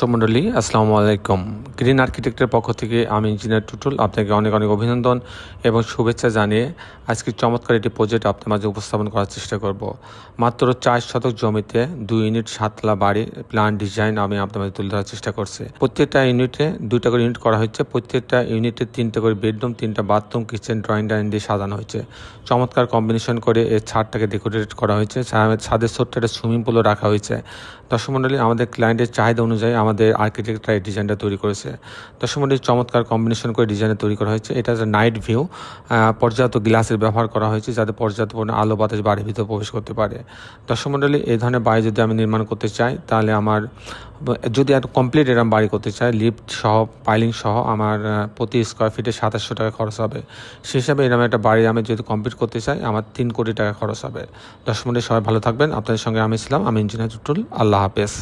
সমন্ডলী আসসালামু আলাইকুম। গ্রিন আর্কিটেক্টের পক্ষ থেকে আমি ইঞ্জিনিয়ার টুটুল আপনাকে অনেক অনেক অভিনন্দন এবং শুভেচ্ছা জানিয়ে আজকে চমৎকার একটি প্রজেক্ট আপনার মাঝে উপস্থাপন করার চেষ্টা করব। মাত্র চার শতক জমিতে দুই ইউনিট সাতলা বাড়ি প্ল্যান ডিজাইন আমি আপনার মাঝে তুলে ধরার চেষ্টা করছি। প্রত্যেকটা ইউনিটে দুইটা করে ইউনিট করা হয়েছে, প্রত্যেকটা ইউনিটে তিনটা করে বেডরুম তিনটা বাথরুম কিচেন ড্রয়িং ডাইনিং দিয়ে সাজানো হয়েছে। চমৎকার কম্বিনেশন করে এই ছাদটাকে ডেকোরেট করা হয়েছে ছাদের ছোট্ট একটা সুইমিং পুলও রাখা হয়েছে। দর্শক মণ্ডলী আমাদের ক্লায়েন্টের চাহিদা অনুযায়ী আমাদের আর্কিটেক্টরা এই ডিজাইনটা তৈরি করেছে। মণ্ডলী চমৎকার কম্বিনেশন করে ডিজাইনটা তৈরি করা হয়েছে। এটা নাইট ভিউ পর্যাপ্ত গ্লাসের ব্যবহার করা হয়েছে যাতে পর্যাপ্ত পরিমাণে আলো বাতাস বাড়ির ভিতরে প্রবেশ করতে পারে। দর্শক মণ্ডলী এই ধরনের বাড়ি যদি আমি নির্মাণ করতে চাই, তাহলে আমার, যদি একটা কমপ্লিট এরকম বাড়ি করতে চাই লিফট সহ পাইলিং সহ, আমার প্রতি স্কোয়ার ফিটে সাতাশশো টাকা খরচ হবে। সেই হিসাবে এরকম একটা বাড়ি আমি যদি কমপ্লিট করতে চাই, আমার তিন কোটি টাকা খরচ হবে। দর্শক মণ্ডলী সবাই ভালো থাকবেন। আপনাদের সঙ্গে আমি ছিলাম, আমি ইঞ্জিনিয়ার টুটুল আল্লাহ হাফেজ।